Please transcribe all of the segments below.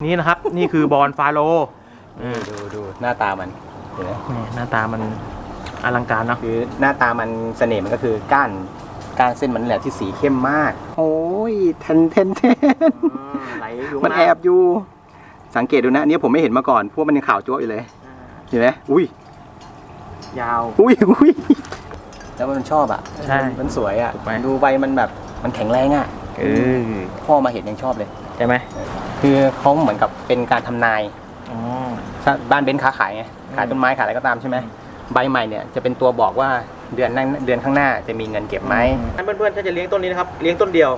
นี่นะครับ นี่คือบอลฟาโลนี่ดูดูหน้าตามันเห็นไหมนี่หน้าตามันอลังการเนาะคือหน้าตามันเสน่ห์มันก็คือก้านก้านเส้นมันนี่แหละที่สีเข้มมาก โอ้ยเทนเทนเทนไหลอยู่มันแอบอยู่ สังเกตดูนะอันนี้ผมไม่เห็นมาก่อน พวกมันยังขาวจั๊วะอยู่เลยเห็นไหมอุ้ย ยาว อุ้ยอุ้ยแล้วมันชอบอะใช่มันสวยอะถูกไหมดูใบมันแบบมันแข็งแรงอะเออพ่อมาเห็นยังชอบเลย ใช่ไหมคือเขาเหมือนกับเป็นการทำนายอ๋อถ้าบ้านเบนซ์ค้าขายไงขายอืมต้นไม้ขายอะไรก็ตามใช่ไหมใบใหม่เนี่ยจะเป็นตัวบอกว่าเดือนหน้าเดือนข้างหน้าจะมีเงินเก็บไหมเพื่อนๆถ้าจะเลี้ยงต้นนี้นะครับเลี้ยงต้นเดียว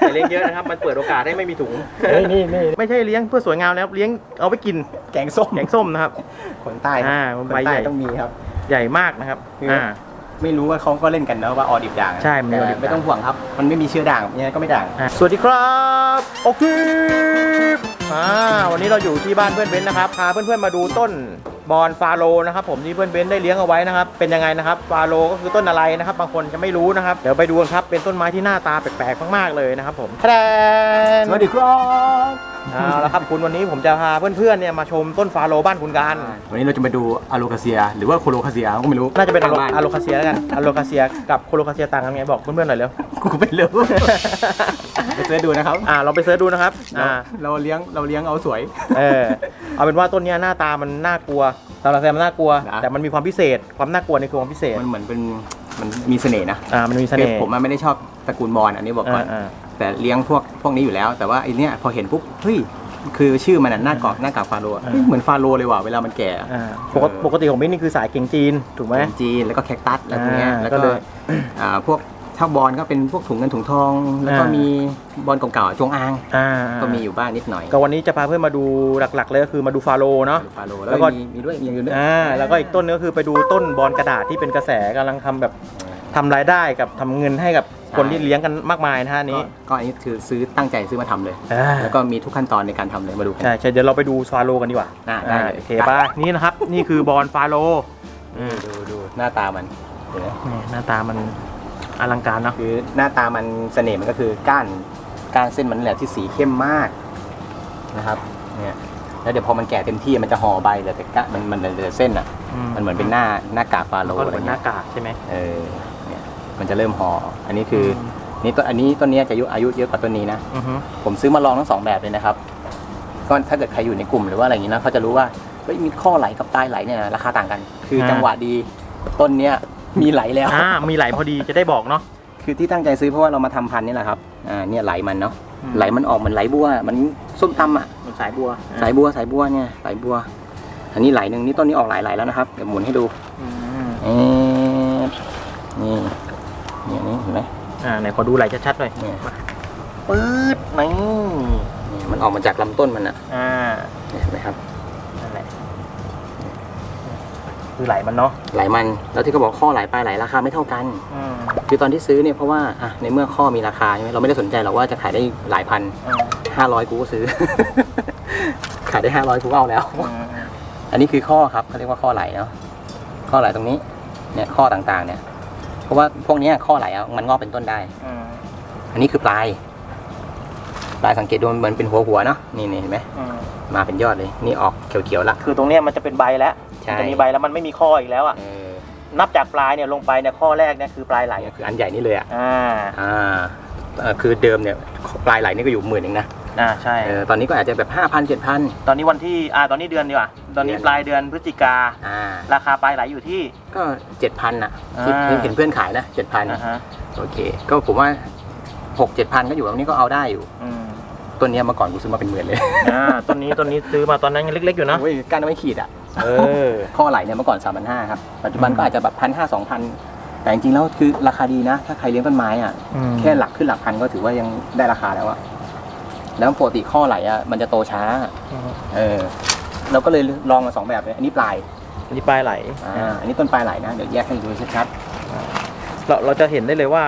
อย่าเลี้ยงเยอะนะครับมันเปิดโอกาสให้ไม่มีถุง นี่นี่ไม่ใช่เลี้ยงเพื่อสวยงามแล้วเลี้ยงเอาไปกินแกงส้มแกงส้มนะครับ คนใต้อ่าคนใบใหญ่ใต้ต้องมีครับ ใหญ่มากนะครับ คืออ่อ่า ไม่รู้ว่าเขาก็เล่นกันนะว่าออดิบด่างใช่มันมีออดิบแต่ไม่ต้องห่วงครับ มันไม่มีเชื้อด่างยังไงก็ไม่ด่างอะสวัสดีครับโอเคอ่าวันนี้เราอยู่ที่บ้านเพื่อนเบนซ์นะครับพาเพื่อนๆมาดูต้นบอนฟาโลนะครับผมที่เพื่อนเบนซ์ได้เลี้ยงเอาไว้นะครับเป็นยังไงนะครับฟาโลก็คือต้นอะไรนะครับ บางคนจะไม่รู้นะครับเดี๋ยวไปดูกันครับเป็นต้นไม้ที่หน้าตาแปลกๆมากๆเลยนะครับผมแทนสวัสดีครับเอาละครับคุณวันนี้ผมจะพาเพื่อนๆเนี่ยมาชมต้นฟาโลบ้านคุณกันวันนี้เราจะมาดูอะโลคาเซีย หรือว่าโคโลคาเซียก็ไม่รู้น่าจะเป็นอะโลบ้อะโลคาเซียแล้วกันอะโลคาเซียกับโคโลคาเซียต่างกันไงบอกเพื่อนๆหน่อยเร็วกูก็ไม่รู้ไปเสิร์ชดูนะครับอ่าเราไปเสิร์ชดูนะครับเราอ่าเราเลี้ยงเราเลี้ยงเอาสวยเออเอาเป็นว่าต้นเนี้ยหน้าตามันน่ากลัวสำหรับแซมมันน่ากลัวนะแต่มันมีความพิเศษ ความน่ากลัวในคือความพิเศษมันเหมือนเป็นมันมีเสน่ห์นะอ่ามันมีเสคือน่ห์ผมอะไม่ได้ชอบตระกูลบอลอันนี้บอกก่อนอ่า แต่เลี้ยงพวกพวกนี้อยู่แล้ว แต่ว่าไอเนี้ยพอเห็นปุ๊บเฮ้ยคือชื่อมันอะหน้ากากหน้ากากฟาโรห์อะเฮ้ยเหมือนฟาโรห์เลยว่ะเวลามันแก่อะอ่าปกติปกติของมิ้นนี่คือสายเก่งจีนถูกไหมเป็นจีนแล้วก็แคคตัสแล้วพวกเนี้ยอ่าแล้วก็ก็เลยอ่าพวกถ้าบอลก็เป็นพวกถุงเงินถุงทอง แล้วก็อ่ามี มีบอลเก่าๆจงอาง อ่าก็มีอยู่บ้านนิดหน่อยก็วันนี้จะพาเพื่อนมาดูหลักๆเลยก็คือมาดูฟาโลเนาะ ฟาโรห์แล้แล้ววก็ ก็มีมีด้วยมีอย่างอื่นด้วยอ่าแล้วก็อีกต้นนึงก็คือไปดูต้นบอลกระดาษที่เป็นกระแสกำลังทำแบบทำรายได้กับทำเงินให้กับ คนที่เลี้ยงกันมากมายนะฮะอันก็นี้ก็อันนี้คือซื้อตั้งใจซื้อมาทำเลย อ่า แล้วก็มีทุกขั้นตอนในการทำเลยมาดูกัน ใช่ใช่เดี๋ยวเราไปดูฟาโลกันดีกว่าอ่าได้เลย โอเคป่ะนี่นะครับ นี่คือบอลฟาโลอืมดูดูหน้าตามันเห็นไหมนี่หน้าตามันอลังการเนาะคือหน้าตามันเสน่ห์มันก็คือก้านก้านเส้นมันนี่แหละที่สีเข้มมากนะครับเนี่ยแล้วเดี๋ยวพอมันแก่เต็มที่มันจะห่อใบเหลือแต่ก้านมันมันเหลือเส้นอะมันเหมือนเป็นหน้าหน้ากากฟาโรก็ห์เหอะไรมือนหเงี้น้ายกากใช่ไหมเออเนี่ย มันจะเริ่มห่ออันนี้คืออนี่ต้นอันนี้ต้นเนี้ยจะอายุอายุเยอะกว่าต้นนี้นะอือฮึผมซื้อมาลองทั้งสองแบบเลยนะครับก็ถ้าเกิดใครอยู่ในกลุ่มหรือว่าอะไรอย่างนี้นะเขาจะรู้ว่าเฮ้ยมีข้อไหลกับปลายไหลเนี่ยนะราคาต่างกัน คือจังหวะดีต้นเนี้ยมีไหลแล้ว อ่ามีไหลพอดีจะได้บอกเนาะ คือที่ตั้งใจซื้อเพราะว่าเรามาทำพันธุ์นี่แหละครับ อ่า เนี่ยไหลมันเนาะ อืม ไหลมันออกเหมันไหลบัว มันส้มตำอะเหมือนสายบัวสายบัวสายบัวเนี่ยสายบัว อันนี้ไหลหนึ่งนี่ต้นนี้ออกหลายไหลแล้วนะครับ เดี๋ยวหมุนให้ดูอืมเอ๊ะนี่ เนี่ยนี่เห็นไหมอ่าไหนขอดูไหลชัดๆหน่อยเนี่ยปื๊ดนี่นี่มันออกมาจากลำต้นมันอะอ่าเนี่ยเห็นไหมครับ นั่นแหละคือไหลมันเนาะไหลมันแล้วที่เขาบอกข้อไหลปลายไหลราคาไม่เท่ากัน อืมคือตอนที่ซื้อเนี่ยเพราะว่าอะในเมื่อข้อมีราคาใช่ไหมเราไม่ได้สนใจหรอกว่าจะขายได้หลายพันอืมห้าร้อยกูก็ซื้อ ขายได้ห้าร้อยกูก็เอาแล้ว อืมอันนี้คือข้อครับเขาเรียกว่าข้อไหลเนาะข้อไหลตรงนี้เนี่ยข้อต่างๆเนี่ยเพ ราะว่าพวกเนี้ยข้อไหลอะมันงอกเป็นต้นได้อืมอันนี้คือปลาย ปลายสังเกตดูมันเหมือนเป็นหัวหัวๆเนาะนี่นี่เห็นไหมอืมมาเป็นยอดเลย นี่ออกเขียวๆละคือตรงเนี้ยมันจะเป็นใบแล้วใช่มันจะมีใบแล้วมันไม่มีข้ออีกแล้วอะเออนับจากปลายเนี่ยลงไปเนี่ยข้อแรกเนี่ยคือปลายไหลเนี่ยคืออันใหญ่นี่เลยอะอ่าอ่าเอ่อคือเดิมเนี่ยปลายไหลนี่ก็อยู่หมื่นเองนะ อ่าใช่ เออตอนนี้ก็อาจจะแบบห้าพันเจ็ดพันตอนนี้วันที่อ่าตอนนี้เดือนดีกว่า ตอนนี้เดือน ปลายเดือนพฤศจิกา อ่า ราคาปลายไหลอยู่ที่ ก็เจ็ดพันอะที่อ่า เห็นเพื่อนขายนะเจ็ดพันอ่าฮะโอเค ก็ผมว่าหกเจ็ดพันก็อยู่ตรงนี้ก็เอาได้อยู่ อืมต้นเนี้ยเมื่อก่อนกูซื้อมาเป็นหมื่นเลยอ่าต้นนี้ต้นนี้ซื้อมาตอนนั้นยังเล็กๆอยู่นะ โอ้ยก้านไม่ขีดอะ เออ ข้อไหลเนี่ยเมื่อก่อนสามพันห้าครับ ปัจจุบันอืมก็อาจจะแบบพันห้าสองพันแต่จริงๆแล้วคือราคาดีนะ ถ้าใครเลี้ยงต้นไม้อะอืมแค่หลักขึ้นหลักพันก็ถือว่ายังได้ราคาแล้วอะ แล้วปกติข้อไหลอะมันจะโตช้าอืมเออ เราก็เลยลองมาสองแบบเลยอันนี้ปลาย อันนี้ปลายไหลอ่า อันนี้ต้นปลายไหลนะ เดี๋ยวแยกให้ดูชัดเราเราจะเห็นได้เลยว่า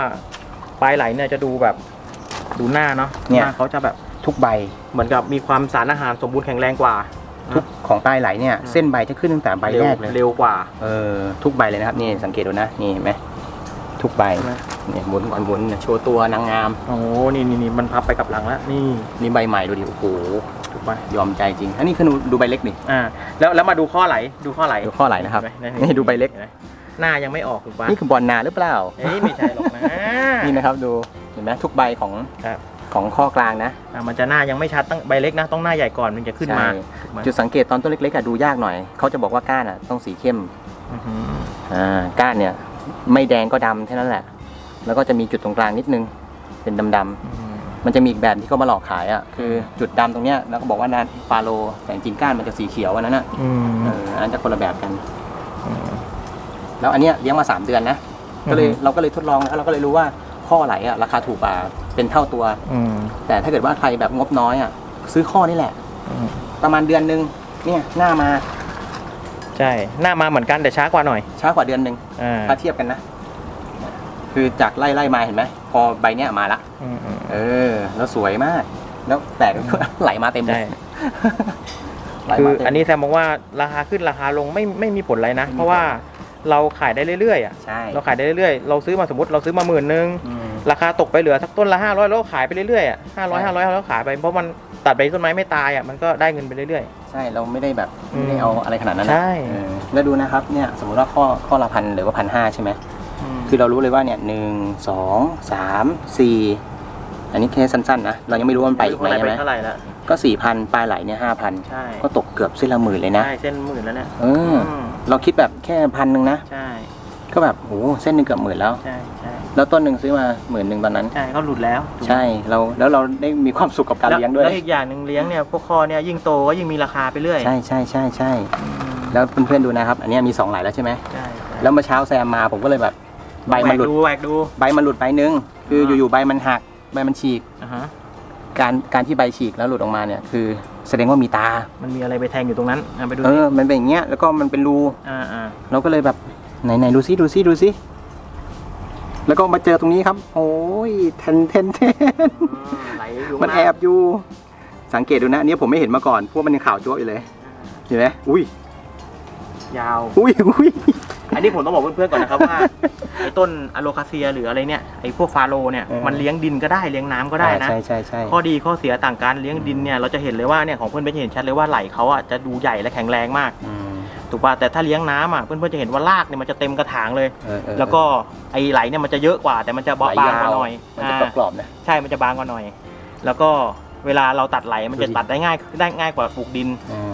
ปลายไหลเนี่ยจะดูแบบดูหน้าเนาะหน้าเขาจะแบบๆทุกใบ เหมือนกับมีความสารอาหารสมบูรณ์แข็งแรงกว่า ทุกของปลายไหลเนี่ยอืมเส้นใบจะขึ้นตั้งแต่ใบแรกเลย เร็วกว่า เออ ทุกใบเลยนะครับ นี่สังเกตดูนะ นี่เห็นไหม ทุกใบใช่ไหมเนี่ยหมุนก่อนหมุนเนี่ยโชว์ตัวนางงาม โอ้โหนี่นี่นี่มันพับไปกับหลังแล้วนี่นี่ใบใหม่ดูดิโอ้โหถูกไหมยอมใจจริง อันนี้คือดูดูใบเล็กนี่อ่าแล้วแล้วมาดูข้อไหลดูข้อไหลดูข้อไหลนะครับเห็ไหมนี่ดูใบเล็กห็นไหมหน้ายังไม่ออกถูกปะนี่คือบอลนาหรือเปล่าเอ้ยไม่ใช่หรอกนะนี่นะครับดูเห็นไหมทุกใบของครับของข้อกลางนะอ่ามันจะหน้ายังไม่ชัดตั้งใบเล็กนะต้องหน้าใหญ่ก่อนมันจะขึ้นมาใช่ถูกไหมจุดสังเกตตอนต้นเล็กๆอะดูยากหน่อยเขาจะบอกว่าก้านอะต้องสีเข้มอื้อหืออ่าก้านเนี่ย ไม่แดงก็ดำแค่นั้นแหละ แล้วก็จะมีจุดตรงกลางนิดนึง เป็นดำอื้อหือๆมันจะมีอีกแบบที่เขามาหลอกขายอะคือจุดดำตรงเนี้ยแล้วก็บอกว่านาฟาโลแต่จริงๆก้านมันจะสีเขียวอันนั้นอะอืมเอออันนั้นจะคนละแบบกัน แล้วอันเนี้ยเลี้ยงมา3เดือนนะก็เลยอือฮึเราก็เลยทดลองแล้วเราก็เลยรู้ว่าข้อไหลอะราคาถูกกว่าเป็นเท่าตัวอืมแต่ถ้าเกิดว่าใครแบบงบน้อยอะซื้อข้อนี่แหละอืมประมาณเดือนหนึ่งเนี่ยหน้ามา ใช่ หน้ามาเหมือนกันแต่ช้ากว่าหน่อย ช้ากว่าเดือนหนึ่งอ่าถ้าเทียบกันนะ คือจากไล่ไล่มาเห็นไหม พอใบเนี้ยมาละ อืมอืมเออ แล้วสวยมาก แล้วแต่ไหลมาเต็มเลใช่ ยไหลคือมาเต็ม อันนี้แซมบอกว่าราคาขึ้นราคาลงไม่ไม่มีผลอะไรนะ ไม่มีผล เพราะว่าเราขายได้เรื่อยๆอะ ใช่เราขายได้เรื่อยๆ เราซื้อมาสมมติเราซื้อมาหมื่นนึง อืม ราคาตกไปเหลือสักต้นละห้าร้อยเราก็ขายไปเรื่อยๆอะห้าร้อยใช่ห้าร้อยเราก็ขายไปเพราะมันตัดใบต้นไม้ไม่ตายอะมันก็ได้เงินไปเรื่อย ใช่เราไม่ได้แบบอืมไม่ได้เอาอะไรขนาดนั้นนะใช่ เออแล้วดูนะครับเนี่ยสมมติว่าข้อข้อละพันหรือว่าพันห้าใช่ไหมๆ คือเรารู้เลยว่าเนี่ยหนึ่งสองสามสี่อันนี้แค่สั้นๆนะเรายังไม่รู้ว่ามันไปอีกไหมเท่าไหร่ใช่ไหมเท่าไหร่ละก็สี่พันปลายไหลเนี่ยห้าพันใช่ก็ตกเกือบเส้นละหมื่นเลยนะ ใช่เส้นหมื่นแล้วเนี่ยเอออมเราคิดแบบแค่พันหนึ่งนะ ใช่ ก็แบบโหเส้นหนึ่งเกือบหมื่นแล้ว ใช่ใช่แล้วต้นหนึ่งซื้อมาหมื่นหนึ่งตอนนั้น ใช่ก็หลุดแล้วถูกไหมใช่เราแล้วเราได้มีความสุขกับการแวเลี้ยงด้วย แล้วอีกอย่างหนึ่งเลี้ยงเนี่ยพวกคอเนี่ยยิ่งโตก็ยิ่งมีราคาไปเรื่อยใช่ใช่ใช่ใช่อืมแล้วเพื่อนๆดูนะครับ อันเนี้ยมีสองไหลแล้วใช่ไหมใช่ใช่แล้วเมื่อเช้าแซมมาผมก็เลยแบบใบมันหลุดแหวกดูแหวกดูใบมันหลุดใบหนึ่งคืออ่าอยู่ๆใบมันหักใบมันฉีก อ่าฮะการการที่ใบฉีกแล้วหลุดออกมาเนี่ยคือแสดงว่ามีตา มันมีอะไรไปแทงอยู่ตรงนั้นอะไปดูเอดิอมันเป็นอย่างเงี้ยแล้วก็มันเป็นรูอ่าอ่าเราก็เลยแบบ ไหนไหนดูซิดูซิดูซิแล้วก็มาเจอตรงนี้ครับ โอ้ยเทนเทนเทนอืมไหลอยู่มันแอบอยู่ สังเกตดูนะอันนี้ผมไม่เห็นมาก่อน พวกมันยังขาวจั๊วะอยู่เลยเห็นไหมอุ้ยยาว อุ้ยอุ้ยอันนี้ผมต้องบอกเพื่อนๆก่อนนะครับว่าไอ้ต้นอะโลคาเซียหรืออะไรเนี่ยไอ้พวกฟาโลเนี่ยเออมันเลี้ยงดินก็ได้เลี้ยงน้ำก็ได้นะใช่ใช่ใช่ข้อดีข้อเสียต่างกันเลี้ยงดินเนี่ยเราจะเห็นเลยว่าเนี่ยของเพื่อนเบนจะเห็นชัดเลยว่าไหลเขาอะจะดูใหญ่และแข็งแรงมากอืม ถูกป่ะแต่ถ้าเลี้ยงน้ำอะเพื่อนๆจะเห็นว่ารากเนี่ยมันจะเต็มกระถางเลย เออเออแล้วก็ไอ้ไหลเนี่ยมันจะเยอะกว่า แต่มันจะเบาไหลบางยกว่าหน่อยมันจะอ่ากรอบๆนะ ใช่มันจะบางกว่าหน่อย แล้วก็เวลาเราตัดไหลมันจะดูดิตัดได้ง่ายได้ง่ายกว่าปลูกดิน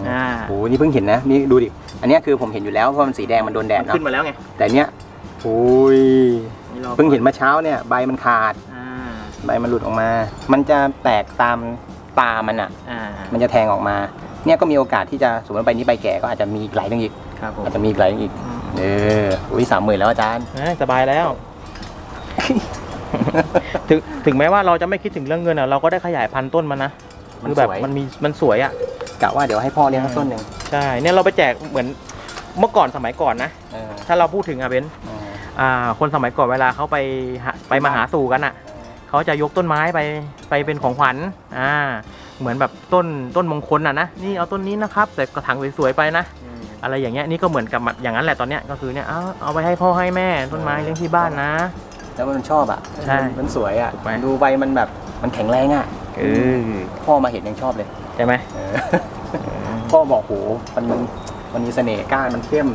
อ่าโอ้โหนี่เพิ่งเห็นนะ นี่ดูดิ อันเนี้ยคือผมเห็นอยู่แล้วเพราะมันสีแดงมันโดนแดดมันเนาะ ขึ้นมาแล้วไงแต่เนี้ยโอ้ย นี่ราเพิ่งเห็นเมื่อเช้าเนี่ยใบมันขาด อ่าใบมันหลุดออกมา มันจะแตกตามตามันอะ อ่ามันจะแทงออกมา เนี่ยก็มีโอกาสที่จะสมมติว่าใบนี้ใบแก่ก็อาจจะมีอีกหลายเรื่องอีก ครับผมอาจจะมีอีกหลายเรื่องอีกอืมเออ อุ้ยสามหมื่นแล้วอาจารย์ เอ้ยสบายแล้ว ถึงถึงแม้ว่าเราจะไม่คิดถึงเรื่องเงินอะเราก็ได้ขยายพันธุ์ต้นมันนะมันคือแบบสวย มันมีมันสวยอะ กะว่าเดี๋ยวให้พ่อเลี้ยงสักต้นหนึ่งใช่เนี่ยเราไปแจกเหมือนเมื่อก่อนสมัยก่อนนะ เออถ้าเราพูดถึงอะเบนเอออ่า คนสมัยก่อนเวลาเขาไปหาไปมาหาสู่กันอะ เขาจะยกต้นไม้ไปไปเป็นของขวัญอ่าเหมือนแบบต้นต้นมงคลอะนะนี่เอาต้นนี้นะครับแต่กระถางสวยๆไปนะอืมอะไรอย่างเงี้ยนี่ก็เหมือนกับอย่างนั้นแหละตอนเนี้ยก็คือเนี่ยเอาเอาไปให้พ่อให้แม่ต้นไม้เลี้ยงที่บ้านนะ แล้วมันชอบอะใช่มันสวยอะถูกไหม ดูใบมันแบบมันแข็งแรงอะเออพ่อมาเห็นยังชอบเลยใช่ไหมเออพ่อบอกโหมันมันมีเสน่ห์ก้านมันเข้ม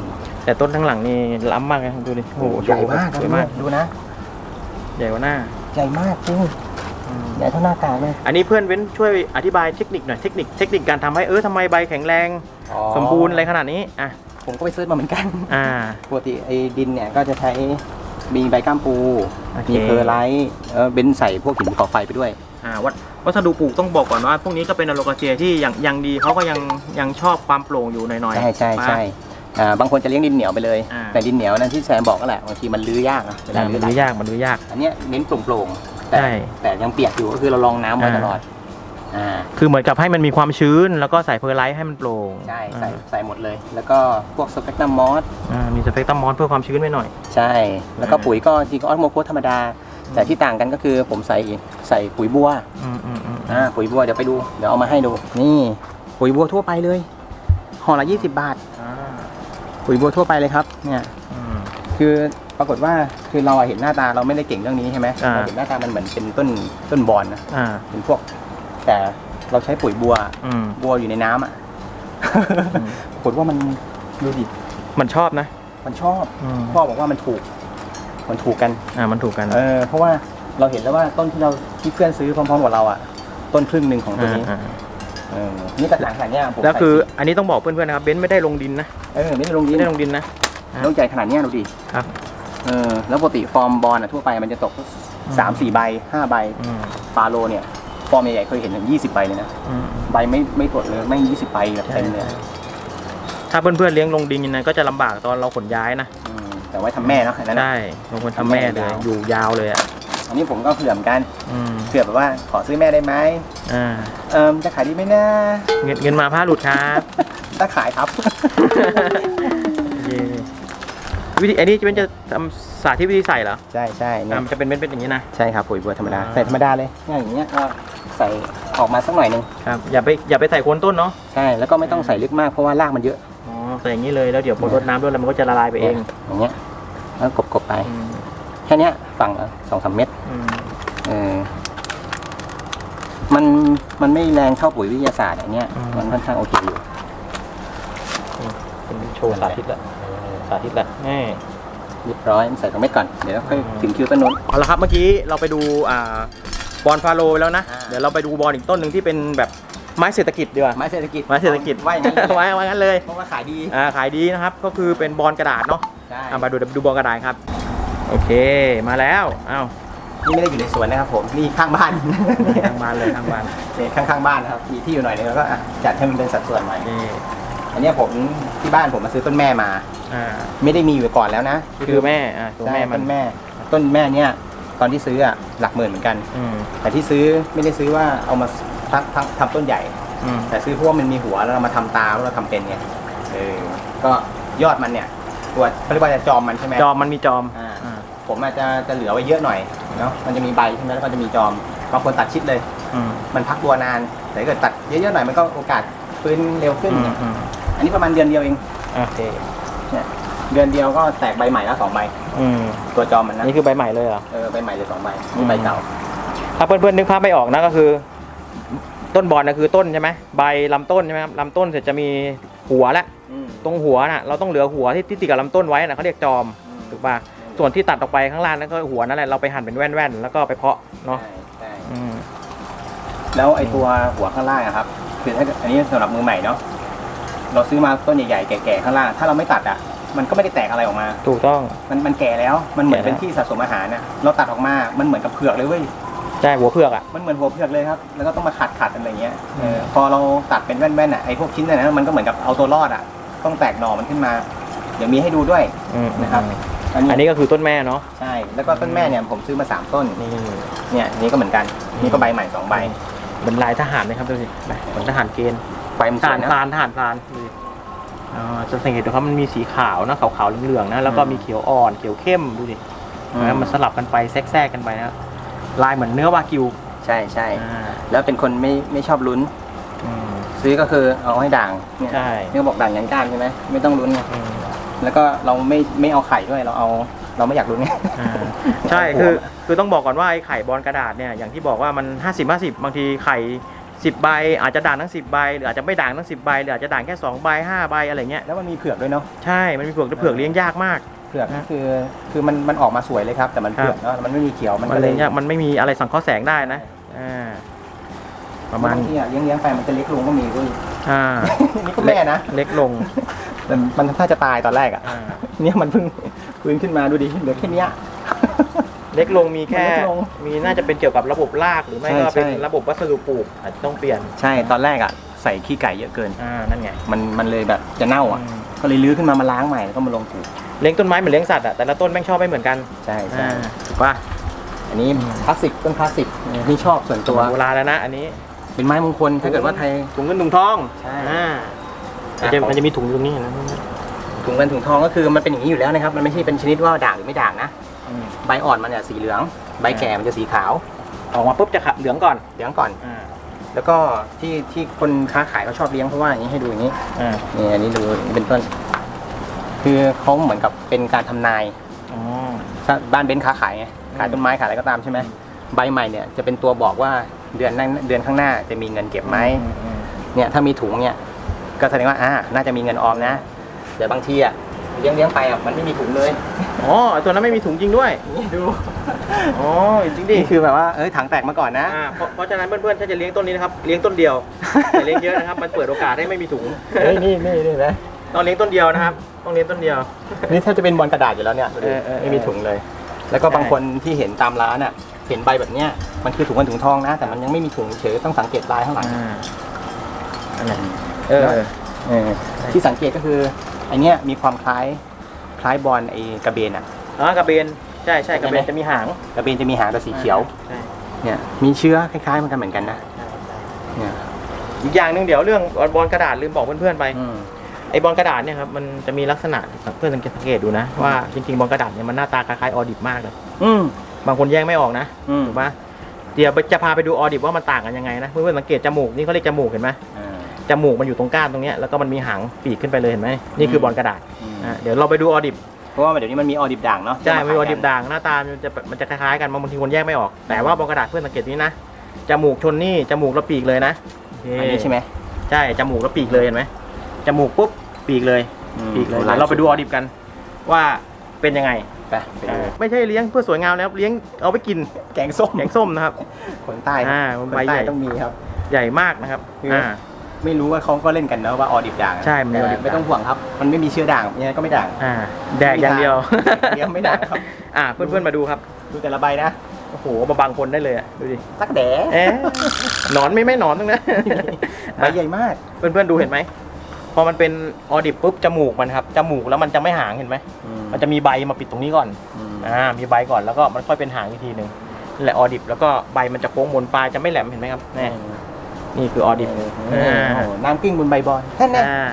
แต่ต้นทั้างหลังนี่ล้ำมากนะดูดิโอ้โหใหญ่มากสวยมาก ดูนะ ใหญ่กว่าหน้า ใหญ่มากจริงใหญ่เท่าหน้ากากเลย อันนี้เพื่อนเว้นช่วยอธิบายเทคนิคหน่อยเทคนิคเทคนิคการทำให้เออทำไมใบแข็งแรง สมบูรณ์อะไรขนาดนี้อะผมก็ไปเซิร์ชมาเหมือนกันอ่า ปกติไอ้ดินเนี่ยก็จะใช้มีใบก้ามปู โอเค มีเพอร์ไลท์เออเบนซ์ใส่พวกหินภูเขาไฟไปด้วย อ่าวัดวัสดุปลูกต้องบอกก่อนว่าพวกนี้ก็เป็นอะโลกาเซียที่ยังยังดีเขาก็ยังยังชอบความโปร่งอยู่หน่อยๆใช่ใช่ใช่ว่า อ่าบางคนจะเลี้ยงดินเหนียวไปเลย อ่า แต่ดินเหนียวนั่นที่แซมบอกก็แหละบางทีมันลื้อยากนะเวลาอ่ามันลื้อดูยากมันดูยาก อันเนี้ยเน้นโปร่งๆแต่ใช่ แต่ยังเปียกอยู่ก็คือเราลองน้ำไว้อ่าตลอด อ่า คือเหมือนกับให้มันมีความชื้น แล้วก็ใส่เพอร์ไลท์ให้มันโปร่งใช่ ใส่อ่าใส่หมดเลย แล้วก็พวกสเปกตรัมมอส อ่ามีสเปกตรัมมอสเพื่อความชื้นไว้หน่อย ใช่ แล้วก็อ่าปุ๋ยก็จริงก็ออสโมโคสธรรมดา แต่ที่ต่างกันก็คือผมใส่ใส่ปุ๋ยบัว อืมอืมอืมอ่า ปุ๋ยบัวเดี๋ยวไปดู เดี๋ยวเอามาให้ดู นี่ ปุ๋ยบัวทั่วไปเลย ห่อละ 20 บาทอ่า ปุ๋ยบัวทั่วไปเลยครับเนี่ยอืมคือปรากฏว่าคือเราอะเห็นหน้าตาเราไม่ได้เก่งเรื่องนี้ใช่ไหมอ่าเราเห็นหน้าตามันเหมือนเป็นต้นต้นบอลนะอ่าเป็นพวก แต่เราใช้ปุ๋ยบัวอืมบัวอยู่ในน้ำอะอืมปรากฏว่ามันดูดิมันชอบนะ มันชอบอืมพ่อบอกว่ามันถูก มันถูกกันอ่ามันถูกกันเออเพราะว่าเราเห็นแล้วว่าต้นที่เราที่เพื่อนซื้อพร้อมๆกับเราอะต้นครึ่งหนึ่งของตัวนี้อ่า เออนี่กระถางขนาดเนี้ยผมแล้วคือใส่อันนี้ต้องบอกเพื่อนๆนะครับเบนซ์ไม่ได้ลงดินนะเออไม่ได้ลงดิไม่นได้ลงดินนะลูกใหญ่ขนาดเนี้ยดูดิครับ เออแล้วปกติฟอร์มบอลอะทั่วไปมันจะตกสามสี่ใบห้าใบอืมฟาโลเนี่ย ฟอร์มใหญ่ๆเคยเห็นถึงยี่สิบใบเลยนะ อืมใบไม่ไม่ตดเลยไม่ยี่สิบใบแบบเต็มเลยถ้าเพื่อนๆเลี้ยงลงดินยังไงก็จะลำบากตอนเราขนย้ายนะอืมแต่ไว้ทำแม่เนาะอันนั้นนะใช่บางคนทำแม่เลยยาว อยู่ยาวเลยอะอั นนี้ผมก็เผื่อเหมือนกันอืมเผื่อแบบว่าขอซื้อแม่ได้ไหมอ่าเอิมจะขายดีไหมนะเงินเงินมาผ้าหลุดครับถ้าขายครับ เย้วิธีอันนี้จะเป็นจะทำสาธิตวิธีใส่เหรอใช่ใช่เนี่อ่ายมันจะเป็นเม็ดเป็นอย่างนี้นะ ใช่ครับปุ๋ยบัวธรรมดาอ่า ใส่ธรรมดาเลยเนี่ยอย่างเงี้ยก็ใส่ออกมาสักหน่อยหนึงครับอย่าไปอย่าไปใส่โคนต้นเนาะใช่แล้วก็ไม่ต้องใส่ลึกมากเพราะว่ารากมันเยอะอ๋อใส่อย่างนี้เลยแล้วเดี๋ยวพอรดน้ำด้วยแล้วมันก็จะละลายไปเองอย่างเงี้ยแล้วกบๆไปอืม แค่เนี้ยฝั่งละสองสามเม็ดอืมเออมันมันไม่แรงเท่าปุ๋ยวิทยาศาสตร์อันเนี้ยมันค่อนข้างโอเคอยู่ เป็นโชว์สาธิตละสาธิตละนี่ เรียบร้อยใส่ตรงเม็ดก่อน เดี๋ยวค่อยถึงคิวต้นนู้น เอาละครับเมื่อกี้เราไปดูอ่าบอลฟาโลไปแล้วนะ อ่า เดี๋ยวเราไปดูบอลอีกต้นหนึ่งที่เป็นแบบไม้เศรษฐกิจดีกว่าไม้เศรษฐกิจไม้เศรษฐกิจว่าอย่างนั้นเลยไว้ไว้งั้นเลยเพราะว่าขายดีอ่าขายดีนะครับก็คือเป็นบอลกระดาษเนาะใช่ อ่ามาดูเดี๋ยวดูบอลกระดาษครับ โอเคมาแล้วอ้าวนี่ไม่ได้อยู่ในสวนนะครับผมนี่ข้างบ้าน ทางบ้านเลยทางบ้านนี่ข้างๆบ้านนะครับมีที่อยู่หน่อยนึงแล้วก็อะจัดให้มันเป็นสัดส่วนหน่อยนี่อันเนี้ยผมที่บ้านผมมาซื้อต้นแม่มา อ่าไม่ได้มีอยู่ก่อนแล้วนะคือแม่อ่าตัวใช่แม่มันต้นแม่ ต้นแม่เนี่ยตอนที่ซื้ออะหลักหมื่นเหมือนกัน อืมแต่ที่ซื้อไม่ได้ซื้อว่าเอามาทำทำทำต้นใหญ่ อืมแต่ซื้อเพราะว่ามันมีหัวแล้วเรามาทำตาแล้วเราทำเป็นไงเออก็ยอดมันเนี่ยตัวเขาเรียกว่าจะจอมมันใช่ไหมจอมมันมีจอม อ่าอ่า ผมอาจจะจะเหลือไว้เยอะหน่อยเนาะมันจะมีใบใช่ไหมแล้วก็จะมีจอมบางคนตัดชิดเลย อืมมันพักตัวนานแต่ถ้าเกิดตัดเยอะๆหน่อยมันก็โอกาสฟื้นเร็วขึ้น อืมเนี่ยอืมอันนี้ประมาณเดือนเดียวเองโอเคเนี่ยเดือนเดียวก็แตกใบใหม่แล้วสองใบอืมตัวจอมมันนะนี่คือใบใหม่เลยเหรอ เออใบใหม่เลยสองใบนี่ใบเก่าถ้าเพื่อนๆนึกภาพไม่ออกนะก็คือ ต้นบอลนะคือต้นใช่ไหมใบลำต้นใช่ไหมครับลำต้นเสร็จจะมีหัวและ อืมตรงหัวน่ะเราต้องเหลือหัวที่ที่ติดกับลำต้นไว้นะเขาเรียกจอมถูกป่ะ ส่วนที่ตัดออกไปข้างล่างนั่นก็หัวนั่นแหละเราไปหั่นเป็นแว่นๆแล้วก็ไปเพาะเนาะใช่ใช่อืมแล้วไอ้ตัวหัวข้างล่างอะครับ คือถ้าเกิดอันนี้สำหรับมือใหม่เนาะเราซื้อมาต้นใหญ่ๆแก่ๆข้างล่าง ถ้าเราไม่ตัดอะมันก็ไม่ได้แตกอะไรออกมา ถูกต้อง มันมันแก่แล้วมันเหมือนแก่แล้ว เป็นที่สะสมอาหารน่ะเราตัดออกมามันเหมือนกับเผือกเลยเว้ยใช่หัวเผือกอะ มันเหมือนหัวเผือกเลยครับ แล้วก็ต้องมาขัดขัดอะไรเงี้ยเออพอเราตัดเป็นแว่นๆอะไอ้พวกชิ้นนั้นนะมันก็เหมือนกับเอาตัวรอดอะต้องแตกหน่อมันขึ้นมา เดี๋ยวมีให้ดูด้วย อืมนะครับอัน อันนี้นี้ก็คือต้นแม่เนาะใช่ แล้วก็ต้นแม่เนี่ยผมซื้อมาสามต้น นี่เนี่ยอันนี่ก็เหมือนกัน นี่ก็ใบใหม่สองใบเป็นลายทหารนะครับดูสิเหมือนทหารเกณฑ์ใบมันทสวหายรนะพรานทหารพรานดูสิอ๋อจะสังเกตดูครับมันมีสีขาวนะขาวๆเหลืองๆนะแล้วก็อืมมีเขียวอ่อนเขียวเข้มดูดิแล้วมันสลับกันไปแทรกๆกันไปนะลายเหมือนเนื้อวากิวใช่ใช่อ่าแล้วเป็นคนไม่ไม่ชอบลุ้น อืมซื้อก็คือเอาให้ด่างเนี่ยใช่นี่ก็บอกด่างยันก้านใช่ไหมไม่ต้องลุ้นไงอืม แล้วก็เราไม่ไม่เอาไข่ด้วยเราเอา เราไม่อยากลุ้นไง อ่าใช่คือคือต้องบอกก่อนว่าไอ้ไข่บอลกระดาษเนี่ยอย่างที่บอกว่ามัน 50 50 บางทีไข่ 10 ใบ อาจจะด่างทั้ง 10 ใบ หรืออาจจะไม่ด่างทั้ง 10 ใบ หรืออาจจะด่างแค่2ใบ5ใบอะไรเงี้ยแล้วมันมีเผือกด้วยเนาะใช่มันมีเผือกแต่เผือกเลี้ยงยากมาก เผือกก็คือคือมันมันออกมาสวยเลยครับ แต่มันเผือกเนาะมันไม่มีเขียวมันมันก็เลเลี้ยยงยากมันไม่มีอะไรสังเคราะห์แสงได้นะอ่าประมาณบางทีอะเลี้ยงเลี้ยงไปมันจะเล็กลงก็มีเว้ยอ่า นี่ก็แม่นะ เล็กลง แต่มันถ้าจะตายตอนแรกอะอ่าเนี่ยมันเพิ่งฟื้นขึ้นมาดูดิเหลือแค่เนี้ย เล็กลงมีแค่ มันเล็กลงมีน่าจะเป็นเกี่ยวกับระบบรากหรือไม่ก็ใช่เป็นใช่ ระบบวัสดุปลูกอาจจะต้องเปลี่ยนใช่ตอนแรกอะใส่ขี้ไก่เยอะเกิน อ่านั่นไงมันมันเลยแบบจะเน่าอะอืมก็เลยลื้อขึ้นมามาล้างใหม่แล้วก็มาลงปลูกเลี้ยงต้นไม้เหมือนเลี้ยงสัตว์อะแต่ละต้นแม่งชอบไม่เหมือนกันใช่ใช่อ่าถูกป่ะอันนี้อืมคลาสสิกต้นคลาสสิกนี่ชอบส่วนตัว โบราณแล้วนะอันนี้เป็นไม้มงคลถ้าเกิดว่าไทย ถุงเงินถุงทองใช่ อ่า มันจะครับมันจะมีถุงอยู่ตรงนี้นะถุงเงินถุงทองก็คือมันเป็นอย่างนี้อยู่แล้วนะครับ มันไม่ใช่เป็นชนิดว่าด่างหรือไม่ด่างนะใบอ่อนมันเนี่ยสีเหลือง ใบแก่มันจะสีขาว ออกมาปุ๊บจะขะเหลืองก่อนเหลืองก่อนอ่าแล้วก็ที่ที่คนค้าขายเขาชอบเลี้ยงเพราะว่าอย่างนี้ให้ดูอย่างนี้อ่านี่อันนี้ดูเป็นต้น คือเขาเหมือนกับเป็นการทำนายอ๋อถ้าบ้านเบนซ์ค้าขายไงขายต้นไม้ขายอะไรก็ตามใช่ไหมใบใหม่เนี่ยจะเป็นตัวบอกว่าเดือนนั้นเดือนข้างหน้าจะมีเงินเก็บไหมเนี่ยถ้ามีถุงเนี่ย ก็แสดงว่าอ่าน่าจะมีเงินออมนะแต่บางทีอะเลี้ยงเลี้ยงไปอะมันไม่มีถุงเลยอ๋อตัวนั้นไม่มีถุงจริงด้วยดูอ๋อจริงดินี่คือแบบว่าเอ้ยถังแตกมาก่อนนะ อ่าเพราะเพราะฉะนั้นเพื่อนๆถ้าจะเลี้ยงต้นนี้นะครับเลี้ยงต้นเดียวอย่าเลี้ยงเยอะนะครับมันเปิดโอกาสให้ไม่มีถุงเฮ้ยนี่นี่นี่นะต้องเลี้ยงต้นเดียวนะครับต้องเลี้ยงต้นเดียว นี่แทบจะเป็นบอลกระดาษอยู่แล้วเนี่ยเออเออ ไม่มีถุงเลย แล้วก็บางคนที่เห็นตามร้านอะเห็นใบแบบเนี้ยมันคือถุงเงินถุงทองนะ แต่มันยังไม่มีถุงเฉยต้องสังเกตลายข้างหลัง อ่าอันไหน เออเออที่สังเกตก็คือไอเนี้ยมีความคล้ายคล้ายบอลไอกระเบนอะอ๋อกระเบนใช่ใช่กระเบนใช่ไหมจะมีหางกระเบนจะมีหางแต่สีเขียวใช่เนี่ยมีเชื้อคล้ายๆมันกันเหมือนกันนะใช่ใช่เนี่ยอีกอย่างหนึ่งเดี๋ยวเรื่องบอลกระดาษลืมบอกเพื่อนๆไปอืมไอบอลกระดาษเนี่ยครับมันจะมีลักษณะเพื่อนสังเกตสังเกตดูนะว่าจริงๆบอลกระดาษเนี่ยมันหน้าตาคล้ายๆออดิบมากเลยอืมบางคนแยกไม่ออกนะอืมถูกปะเดี๋ยวจะพาไปดูออดิบว่ามันต่างกันยังไงนะเพื่อนๆสังเกตจมูกนี่เขาเรียกจมูกเห็นไหมอ่า จมูกมันอยู่ตรงก้านตรงเนี้ยแล้วก็มันมีหางปีกขึ้นไปเลยเห็นไหมนี่คือมบอลกระดาษอืมอะเดี๋ยวเราไปดูออดิบเพราะว่าเดี๋ยวนี้มันมีออดิบด่างเนาะใช่ไม่ที่อขอยดิบกันด่างหน้าตามันจะมันจะคล้ายๆกันบางทีคนแยกไม่ออก แต่ว่าบอลกระดาษเพื่อนสังเกตนี้นะจมูกชนนี่จมูกแล้วปีกเลยนะอันนี้ใช่ไหมใช่จมูกแล้วปีกเลยเห็นไหมจมูกปุ๊บปีกเลยอืมปีกเลยเดี๋ยวเราไปดูออดิบกัน ว่าเป็นยังไงไปไปดูไม่ใช่เลี้ยงเพื่อสวยงามแล้วเลี้ยงเอาไปกินแกงส้มแกงส้มนะครับคนใต้อ่าคนใบใหใต้ญ่ต้องมีครับ ใหญ่มากนะครับคืออ่อ่า ไม่รู้ว่าเขาก็เล่นกันนะว่าออดิบด่างใช่มันมีออดิบแต่ไม่ต้องห่วงครับ มันไม่มีเชื้อด่างยังไงก็ไม่ด่าง อ่าแดกอย่างเดียวเลี้ยงไม่ได้ครับ อ่าเพื่อนๆมาดูครับดูแต่ละใบนะโอ้โหมาบังคนได้เลยอะดูดิตักแดเอ๊ะหนอนไม่ไม่หนอนตรงนั้น ใบใหญ่มาก เพื่อนๆดูเห็นไหม พอมันเป็นออดิบปุ๊บจมูกมันครับจมูกแล้วมันจะไม่หางเห็นไหมมันจะมีใบมาปิดตรงนี้ก่อนอ่ามีใบก่อนแล้วก็มันค่อยเป็นหางอีกทีหนึ่งนั่นแหละออดิบแล้วก็ใบมันจะโค้งมนปลายจะไม่แหลมเห็นไหมครับแน่ นี่คือออดิบโอ้โหน้ำกิ้งบนใบบอลแค่นั้นอ่า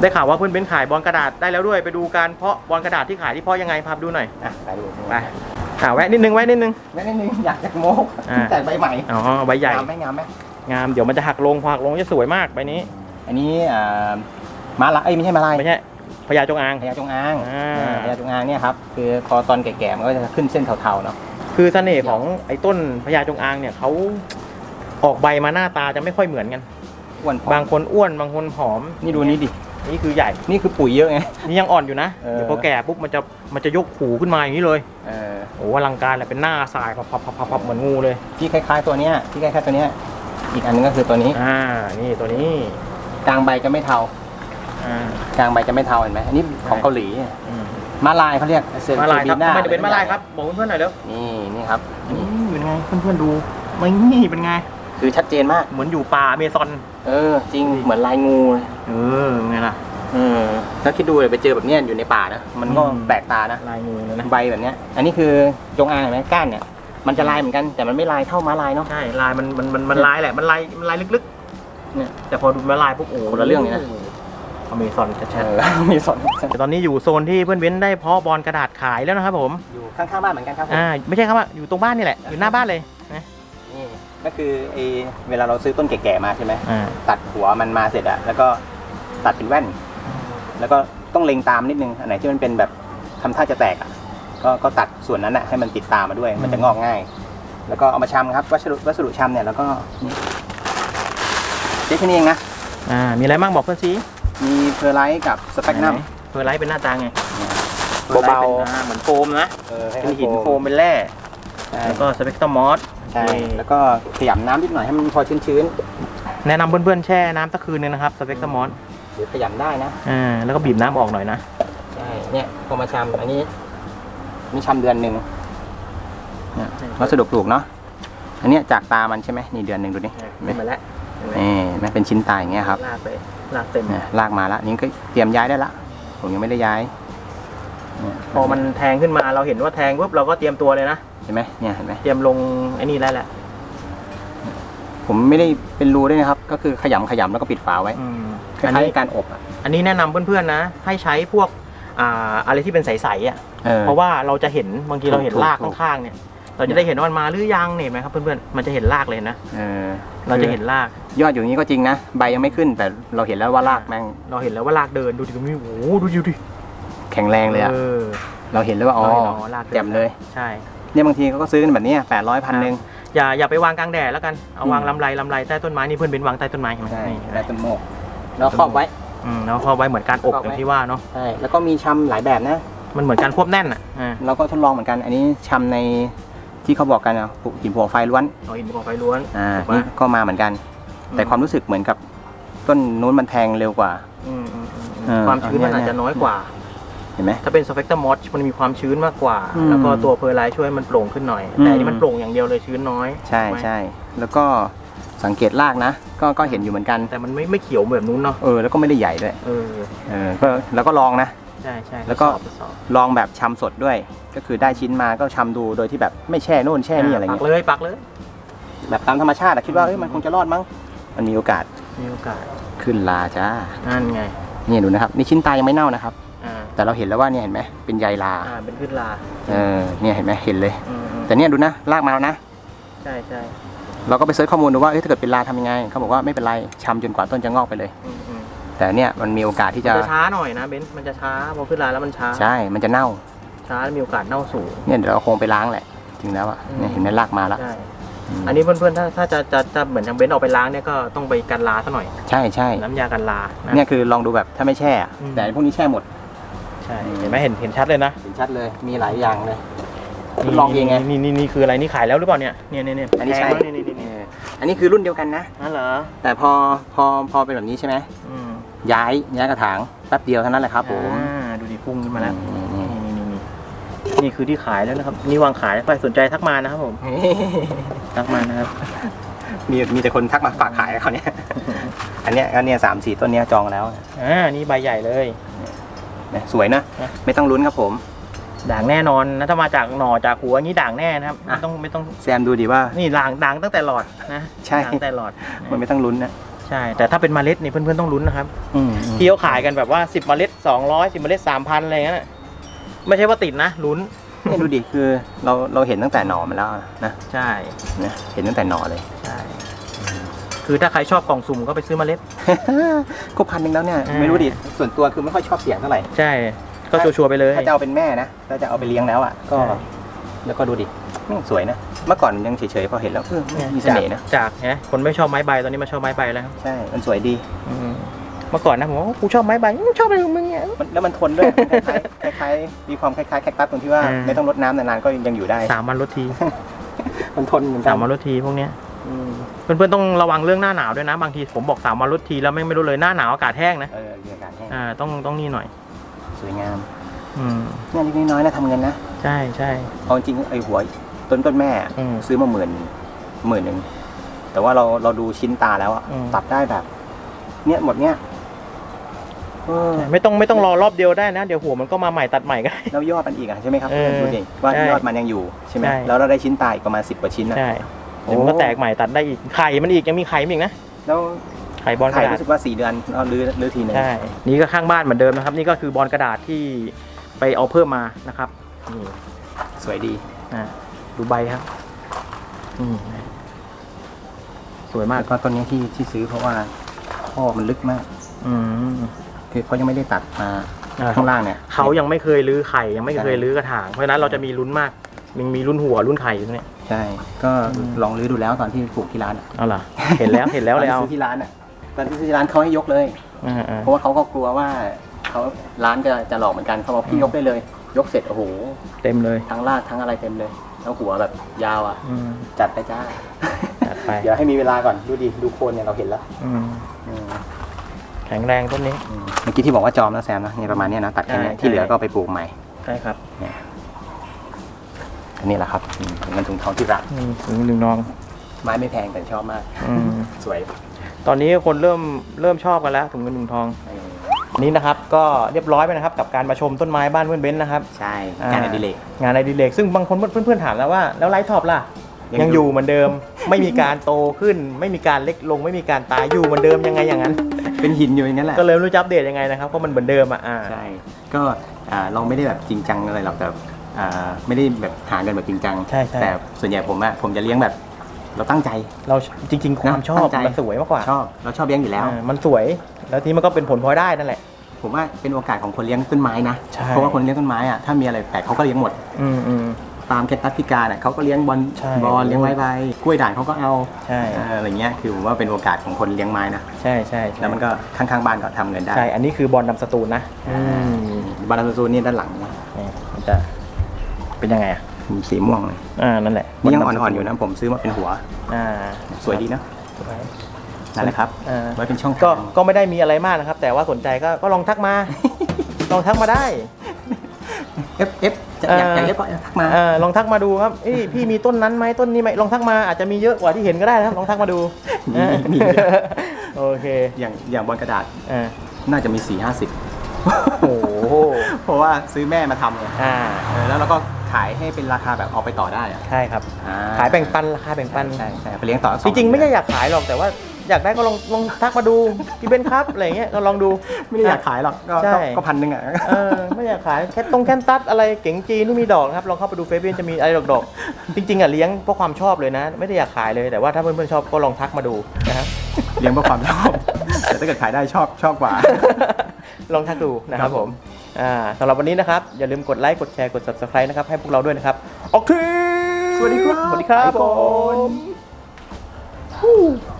ได้ข่าวว่าเพื่อนเบ้นขายบอลกระดาษได้แล้วด้วย ไปดูการเพาะบอลกระดาษที่ขายที่เพาะยังไงพาไปดูหน่อยอะไปดูไปอ่าแวะนิดนึงแวะนิดนึงไม่ได้นึงอยากจะโม้อ่า แต่ใบใหม่อ๋อใบใหญ่ งามไหมงามไหมงามเดี๋ยวมันจะหักลงพอหักลงจะสวยมากใบนี้อันนี้อ่าม้าลายเอ้ยไม่ใช่ม้าลายไม่ใช่พญาจงอาง พญาจงอางอ่า อ่าพญาจงอางเนี่ยครับคือพอตอนแก่ๆมันก็จะขึ้นเส้นเทาๆเนาะ คือเสน่ห์ของไอ้ต้นพญาจงอางเนี่ยเขา ออกใบมาหน้าตาจะไม่ค่อยเหมือนกัน อ้วนผอมบางคนอ้วนบางคนผอมนี่ดูนี้ดิ นี่คือใหญ่ นี่คือปุ๋ยเยอะไง นี่ยังอ่อนอยู่นะเออ เดี๋ยวพอแก่ปุ๊บมันจะมันจะยกหูขึ้นมาอย่างนี้เลยเออโอ้โหอลังการเลยเป็นหน้าสายพับพับพับพับพับเหมือนงูเลยที่คล้ายๆตัวเนี้ยที่คล้ายๆตัวเนี้ยอีกอันนึงก็คือตัวนี้อ่านี่ตัวนี้กลางใบจะไม่เทาอ่ากลางใบจะไม่เทาเห็นไหมอันนี้ของเกาหลีอืมมาลายเขาเรียกเซมาลายครับเซทำน่ไมจะเป็นมาลายครับบอกเพื่อนๆหน่อยเร็วนี่นี่ครับนี่เป็นไงเพื่อนๆดูไม่นี่เป็นไง คือชัดเจนมาก เหมือนอยู่ป่าอเมซอน เออ จริงเหมือนลายงูเลยเออไงล่ะ เออถ้าคิดดูเลยไปเจอแบบเนี้ยอยู่ในป่านะมันก็อืม แปลกตานะลายงูเลยนะ ใบแบบเนี้ย อันนี้คือจงอางเห็นไหมก้านเนี่ยมันจะลายเหมือนกันแต่มันไม่ลายเท่าม้าลายเนาะ ใช่ ลายมันมันมันมันลายแหละ มันลายมันลายลึกเนี่ยๆแต่พอดูมาลายปุ๊บโอ้โหคนละเรื่องเลยนะ อเมซอนชัดเออมีสนๆแต่ตอนนี้อยู่โซนที่เพื่อนเว้นได้เพาะบอลกระดาษขายแล้วนะครับผม อยู่ข้างๆบ้านเหมือนกันครับผม อ่า ไม่ใช่ครับว่าอยู่ตรงบ้านนี่แหละ อยู่หน้าบ้านเลยนะนี่ ก็คือไอเวลาเราซื้อต้นแก่ๆมาใช่ไหมอ่า ตัดหัวมันมาเสร็จอะแล้วก็ตัดเป็นแว่น แล้วก็ต้องเล็งตามนิดนึงอันไหนที่มันเป็นแบบทำท่าจะแตกอะก็ก็ตัดส่วนนั้นอะให้มันติดตามมาด้วย มันจะงอกง่าย แล้วก็เอามาชำครับวัสดุวัสดุชำเนี่ยแล้วก็นี่เจ๊แค่นี้เองนะอ่า มีอะไรบ้างบอกเพื่อนซิมีเพอร์ไลท์กับสเปกนัมเพอร์ไลท์เป็นหน้าตาไงเบาๆเหมือนโฟมนะ ๆเออให้เป็นหินโฟโฟมมเป็นแร่ใช่แล้วก็สเปกตรัมมอส ใช่ แล้วก็ขยำน้ำนิดหน่อยให้มันพอชื้นแนะนำเพื่อนๆแช่น้ำสักคืนนึงนะครับสเปกตรัมมอสๆหรือขยำได้นะ อ่าแล้วก็บีบน้ำออกหน่อยนะ ใช่ เนี่ยพอมาชำอันนี้นี่ชำเดือนหนึ่งเนี่ยวัสดุปลูกเนาะ อันเนี้ยจากตามันใช่ไหมนี่เดือนหนึ่งดูนี่ขึ้นมาแล้วนี่แม่เป็นชิ้นตายอย่างเงี้ยครับ ลากไปลากเต็มเนี่ยลากมาแล้วนี่ก็เตรียมย้ายได้ละ ผมยังไม่ได้ย้ายเนี่ยพอมันแทงขึ้นมาเราเห็นว่าแทงปุ๊บเราก็เตรียมตัวเลยนะ เห็นไหมเนี่ยเห็นไหมเตรียมลงไอ้นี่แล้วแหละผมไม่ได้เป็นรูด้วยนะครับ ก็คือขยำขยำแล้วก็ปิดฝาไว้อืมคอันล้ายนี้ๆการอบอะอันนี้แนะนำเพื่อนๆนะ ให้ใช้พวกอ่าอะไรที่เป็นใสๆอะ เออ เพราะว่าเราจะเห็นบางทีเราเห็นถูกรากถูก ข้างๆเนี่ย เราจะได้เห็นว่ามันมาหรือยังเนี่ยเห็นไหมครับเพื่อนๆมันจะเห็นรากเลยนะเออเราจะเห็นรากยอดอยู่อย่างนี้ก็จริงนะใบยังไม่ขึ้น แต่เราเห็นแล้วว่ารากแม่งเราเห็นแล้วว่ารากเดินดูดิตรงนี้โอ้โหดูดิดูดิแข็งแรงเลยอะเออเราเห็นเลยว่าอ๋อเราเห็นอ๋อรากดิน แจ่มเลย ใช่ เนี่ยบางทีเขาก็ซื้อกันแบบเนี้แปดร้อยพันหนึ่งอย่าอย่าไปวางกลางแดดแล้วกันเอาอืมวางลำไรลำไรใต้ต้นไม้นี่เพื่อนเบนวางใต้ต้นไม้เห็นไหมใช่นี่เห็นไหมได้ต้นโมกแล้วครอบไว้อืมแล้วเขาไว้เหมือนการอบครอบอไว้ย่างที่ว่าเนาะใช่แล้วก็มีชำหลายแบบนะ มันเหมือนการควบแน่นอะอ่าเราก็ทดลองเหมือนกัน อันนี้ชำในที่เขาบอกกันนะปลูกหินภูเขาไฟล้วนเอาหินภูเขาไฟล้วนอ่าถูกปะนี่ก็มาเหมือนกัน แต่ความรู้สึกเหมือนกับต้นนู้นมันแทงเร็วกว่าอืมอืมอืมเออความชื้นมันเอาเนี่ยอาจจะน้อยกว่า เห็นไหม ถ้าเป็นสเปกต r มอชมันมีความชื้นมากกว่า อืม แล้วก็ตัวเพอร์ไลท์ช่วยมันโปร่งขึ้นหน่อยอืมแต่อันนี้มันโปร่งอย่างเดียวเลยชื้นน้อยใช่ถูกไหมใช่แล้วก็สังเกตรากนะ ก็ก็เห็นอยู่เหมือนกัน แต่มันไม่ไม่เขียวแบบนู้นเนาะเออแล้วก็ไม่ได้ใหญ่ด้วยเออเออก็แล้วก็ลองนะ ใช่ใช่แล้วก็ ทดสอบลองแบบชำสดด้วย ก็คือได้ชิ้นมาก็ชำดูโดยที่แบบไม่แช่นู่นแช่นี่อะไรปัเงี้กยเลยปักเลยแบบตามธรรมชาติอะคิดว่าเอ้ยมันคงจะรอดมั้งมันมีโอกาสมีโอกาสขึ้นลาจ้านั่นไงนี่ดูนะครับนี่ชิ้นตายังไม่เน่านะครับอ่า แต่เราเห็นแล้วว่าเนี่ยเห็นไหมเป็นใยลาอ่าเป็นขึ้นลาเออเนี่ยเห็นไหมเห็นเลยอืมอืมแต่เนี่ยดูนะลากมาแล้วนะ ใช่ใช่เราก็ไปเซิร์ชข้อมูลดูว่าเอ้ยถ้าเกิดเป็นลาทำยังไงเขาบอกว่าไม่เป็นไรชำจนกว่าต้นจะงอกไปเลย อืมอืมแต่เนี่ยมันมีโอกาสที่มันจะ จะช้าหน่อยนะเบนซ์มันจะช้าพอขึ้นลาแล้วมันช้า ใช่ มันจะเน่า ช้าแล้วมีโอกาสเน่าสูง เนี่ยเดี๋ยวเราคงไปล้างแหละ จริงแล้วอะอืม เนี่ยเห็นไหมลากมาแล้ว ใช่มอันนี้เพื่อนๆ ถ้าถ้าจะจะจะเหมือนทางเบนซ์ออกไปล้างเนี่ยก็ต้องไปกันลาซะหน่อย ใช่ใช่น้ำยากันลานะ เนี่ยคือลองดูแบบถ้าไม่แช่อะอืม แต่พวกนี้แช่หมดใช่เห็นไหมเห็นเห็นชัดเลยนะเห็นชัดเลยมีหลายอย่างเลยทดลองเองไงนี่นี่นี่คืออะไรนี่ขายแล้วหรือเปล่าเนี่ยเนี่ยเนี่ยเนี่ยอันนี้ใช่แพงมากนี่นี่นี่เอออันนี้คือรุ่นเดียวกันนะนั่นเหรอแต่พอพอพอเป็นแบบนี้ใช่ไหมอืมย้ายย้ายกระถางแป๊บเดียวเท่านั้นแหละครับผมอ่าดูดิพุ่งขึ้นมาแล้วนี่นี่นี่นี่นี่คือที่ขายแล้วนะครับ นี่วางขายใครสนใจทักมานะครับผมนี่ทักมานะครับ มีมีแต่คนทักมาฝากขายเขาเนี่ยอันเนี้ยก็เนี่ยสามสี่ต้นเนี้ยจองแล้วอ่านี่ใบใหญ่เลย นะสวยนะนะ ไม่ต้องลุ้นครับผม ด่างแน่นอนนะถ้ามาจากหน่อจากหัวอย่างนี้ด่างแน่นะครับอะไม่ต้องไม่ต้องแซมดูดิว่า นี่ด่างด่างตั้งแต่หลอดนะใช่ด่างตั้งแต่หลอดมันไม่ต้องลุ้นนะใช่ แต่ถ้าเป็นเมล็ดนี่เพื่อนๆต้องลุ้นนะครับอืมที่เขาขายกันแบบว่า 10 เมล็ด 200 10 เมล็ด 3,000 อะไรอย่างเงี้ยนะไม่ใช่ว่าติดนะลุ้นเนี่ยดูดิคือเราเราเห็นตั้งแต่หน่อมันแล้วนะใช่นะเห็นตั้งแต่หน่อเลยใช่ คือถ้าใครชอบกล่องสุ่มก็ไปซื้อเมล็ด ก็พันหนึ่งแล้วเนี่ยอ่าไม่รู้ดิส่วนตัวคือไม่ค่อยชอบเสียงเท่าไหร่ใช่ ก็ชัวร์ๆไปเลย ถ้าจะเอาเป็นแม่นะถ้าจะเอาไปเลี้ยงแล้วอะก็ ใช่ แล้วก็ดูดิแม่งสวยนะเมื่อก่อนยังเฉยๆพอเห็นแล้วเออมีเสน่ห์นะจากจากนะคนไม่ชอบไม้ใบตอนนี้มาชอบไม้ใบแล้วครับใช่มันสวยดีอืมเมื่อก่อนนะผมว่ากูชอบไม้ใบมึงชอบอะไรของมึงเนี่ย มันแล้วมันทนด้วย คล้ายๆคล้ายๆมีความคล้ายๆแคคตัสตรงที่ว่าอืม ไม่ต้องรดน้ำนานๆก็ยังอยู่ได้ สามวันลดทีมันทนเหมือนกัสานมวันลดทีพวกเนี้ยอืม เพื่อนๆต้องระวังเรื่องหน้าหนาวด้วยนะ บางทีผมบอกสามวันลดทีแล้วไม่ไม่รู้เลยหน้าหนาวอากาศแห้งนะเออเรียกการแห้งอ่าต้องต้องนี่หน่อย สวยงามอืมเนี่ยเล็กๆน้อยๆนะทำเงินนะใช่ใช่ เอาจริงๆไอ้หัวต้นต้นแม่อืมซื้อมาหมื่นหมื่นหนึ่งแต่ว่าเราเราดูชิ้นตาแล้วอะอืม ตัดได้แบบ เนี่ยหมดเนี่ยเออ ไม่ต้องไม่ต้องรอรอบเดียวได้นะ เดี๋ยวหัวมันก็มาใหม่ตัดใหม่ก็ได้ แล้วยอดมันอีกอะใช่ไหมครับเออดูดิว่าใช่ยอดมันยังอยู่ใช่ไหมใช่ แล้วเราได้ชิ้นตาอีกประมาณสิบกว่าชิ้นนะใช่โอ้ เดี๋ยวมันก็แตกใหม่ตัดได้อีกไข่มันอีกยังมีไข่มันอีกนะแล้วไข่บอลกขายระดาษรู้สึกว่าสี่เดือนเราลื้อลื้อทีหนึงใช่นี่ก็ข้างบ้านเหมือนเดิมนะครับ นี่ก็คือบอลกระดาษที่ไปเอาเพิ่มมานะครับนี่สวยดีนะดูใบครับอืมสวยมากแล้วก็ต้นนี้ที่ที่ซื้อเพราะว่าข้อมันลึกมาก อืม คือเขายังไม่ได้ตัดมาอ่า ข้างล่างเนี่ยเขายังไม่เคยรื้อไข่ยังไม่เคยรื้อกระถางเพราะฉะนั้นเราจะมีลุ้นมาก ยังมีรุ่นหัวรุ่นไข่อยู่ตรงเนี้ยใช่ ก็อืมลองรื้อดูแล้วตอนที่ปลูกที่ร้านอะเอาล่ะ เห็นแล้วเห็นแล้วเลยตเอานที่ซื้อที่ร้านอะตอนที่ซื้อที่ร้านเขาให้ยกเลยอ่าอ่าเพราะว่าเขาก็กลัวว่าเขาร้านจะจะหลอกเหมือนกันเขาบอกพี่ยกได้เลย ยกเสร็จโอ้โหเต็มเลยทั้งลากทั้งอะไรเต็มเลย แล้วหัวแบบยาวอะ อืมจัดไปจ้า จัดไปเดี๋ยวให้มีเวลาก่อนดูดิดูโคนเนี่ยเราเห็นแล้วอืมอืมแข็งแรงต้นนี้อืมเมื่อกี้ที่บอกว่าจอมนะแซมนะเนี่ยประมาณเนี้ยนะตัดแค่เนี้ยใช่ ที่เหลือก็ไปปลูกใหม่ ใช่ครับ อันนี้แหละครับอืมเงินถุงทองที่รักนี่ถึงหนึ่งน้องไม้ไม่แพงแต่ชอบมาก อืมสวยตอนนี้คนเริ่มเริ่มชอบกันแล้วถุงเงินถุงทองเออนี่นะครับก็เรียบร้อยไปนะครับกับการมาชมต้นไม้บ้านเพื่อนเบนซ์นะครับ ใช่อ่างานอดิเรก งานในดีเลกซึ่งบางคนเพื่อนๆถามแล้วว่าแล้วไลท์ท็อปล่ะ ยังยังออยู่ยู่เหมือนเดิม ไม่มีการโตขึ้น ไม่มีการเล็กลง ไม่มีการตายอยู่เหมือนเดิมยังไงอย่างนั้น เป็นหินอยู่อย่างนั้นแหละ ก็เลยไม่รู้จะอัปเดตยังไงนะครับเพราะมันเหมือนเดิมอะอ่า ใช่ ก็อ่าเราไม่ได้แบบจริงจังอะไรหรอกแต่ อ่าไม่ได้แบบหากันแบบจริงจังใช่ใช่ แต่ส่วนใหญ่ผมอะผมจะเลี้ยงแบบ เราตั้งใจ เราจริง ๆ ความชอบตั้งใจ มันสวยมากกว่าชอบเราชอบเลี้ยงอยู่แล้วอ่ามันสวย แล้วทีนี้มันก็เป็นผลพลอยได้นั่นแหละ ผมว่าเป็นโอกาสของคนเลี้ยงต้นไม้นะใช่ เพราะว่าคนเลี้ยงต้นไม้อะถ้ามีอะไรแปลกเขาก็เลี้ยงหมดอืมอืมฟาร์มแคคตัสพิการอะเขาก็เลี้ยงบอลใช่บอลเลี้ยงไว้ใบกล้วยด่างเขาก็เอาใช่ เอออะไรเงี้ยคือผมว่าเป็นโอกาสของคนเลี้ยงไม้นะใช่ใช่ใช่แล้วมันก็ข้างๆบ้านก็ทำเงินได้ใช่ อันนี้คือบอลนำสตูลนะ อืมบาราซูนี่ด้านหลังนะ นี่มันจะ เป็นยังไงอะสีม่วงเลยอ่านั่นแหละนี่ยังบลำสตูลอ่อนๆอยู่นะผมซื้อมาเป็นหัว อ่าสวยดีนะสวย นั่นแหละครับอ่า ไว้เป็นช่องก็ทางก็ไม่ได้มีอะไรมากนะครับ แต่ว่าสนใจก็ก็ลองทักมา ลองทักมาได้ เอฟเอฟจะอยากอยากเอฟก็ทักมา เออลองทักมาดูครับเอ้ยพี่มีต้นนั้นไหมต้นนี้ไหมลองทักมาอาจจะมีเยอะกว่าที่เห็นก็ได้นะครับ ลองทักมาดูมีมี โอเคอย่างอย่างบอลกระดาษอ่าน่าจะมี 4 5 0 โอ้โหเพราะว่าซื้อแม่มาทำไงอ่า เออแล้วเราก็ ขายให้เป็นราคาแบบเอาไปต่อได้อะใช่ครับ อ่ขายแบ่งปันราคาแบ่งปัน ใช่ใช่ไปเลี้ยงต่อจริงๆ ไม่ใช่อยากขายหรอกแต่ว่าอยากได้ก็ลองลองทักมาดูพี่เบนครับอะไรอย่างเงี้ยเราลองดู ไม่ได้อยากขายหรอกก็ใช่ ก็ก็พันหนึ่งอะ เออไม่อยากขายแค่ตรงแคนตัสอะไรเก๋งจีนที่มีดอกนะครับลองเข้าไปดูเฟซบุ๊กจะมีอะไรดอกๆจริงๆอะเลี้ยงเพราะความชอบเลยนะ ไม่ได้อยากขายเลยแต่ว่าถ้าเพื่อนๆชอบก็ลองทักมาดูนะครับ เลี้ยงเพราะความชอบแต่ถ้าเกิดขายได้ชอบชอบกว่า ลองทักดูนะครับครับผผมมอ่า สำหรับวันนี้นะครับ อย่าลืมกดไลค์ กดแชร์ กด subscribe นะครับ ให้พวกเราด้วยนะครับ โอเค สวัสดีครับ สวัสดีครับผม